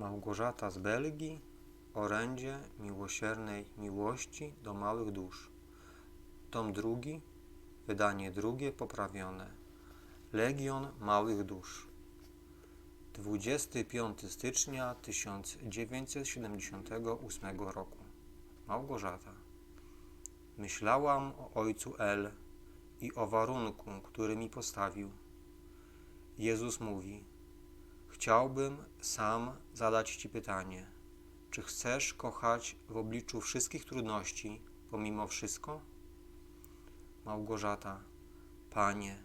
Małgorzata z Belgii, orędzie miłosiernej miłości do małych dusz. Tom drugi, wydanie drugie poprawione. Legion Małych Dusz. 25 stycznia 1978 roku. Małgorzata. Myślałam o ojcu L i o warunku, który mi postawił. Jezus mówi: Chciałbym sam zadać Ci pytanie: czy chcesz kochać w obliczu wszystkich trudności, pomimo wszystko? Małgorzata, Panie,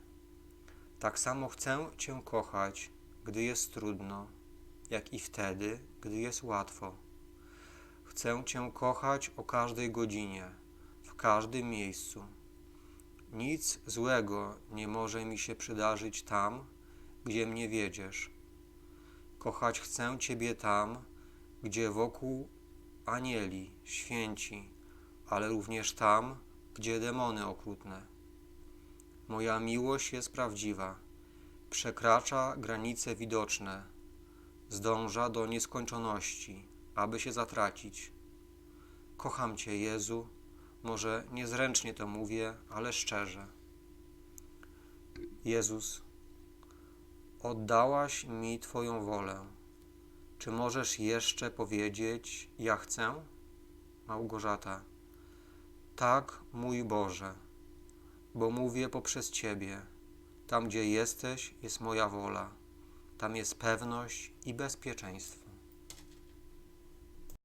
tak samo chcę Cię kochać, gdy jest trudno, jak i wtedy, gdy jest łatwo. Chcę Cię kochać o każdej godzinie, w każdym miejscu. Nic złego nie może mi się przydarzyć tam, gdzie mnie wiedziesz. Kochać chcę Ciebie tam, gdzie wokół anieli, święci, ale również tam, gdzie demony okrutne. Moja miłość jest prawdziwa, przekracza granice widoczne, zdąża do nieskończoności, aby się zatracić. Kocham Cię, Jezu, może niezręcznie to mówię, ale szczerze. Jezus, oddałaś mi Twoją wolę. Czy możesz jeszcze powiedzieć: Ja chcę? Małgorzata. Tak, mój Boże, bo mówię poprzez Ciebie. Tam, gdzie jesteś, jest moja wola. Tam jest pewność i bezpieczeństwo.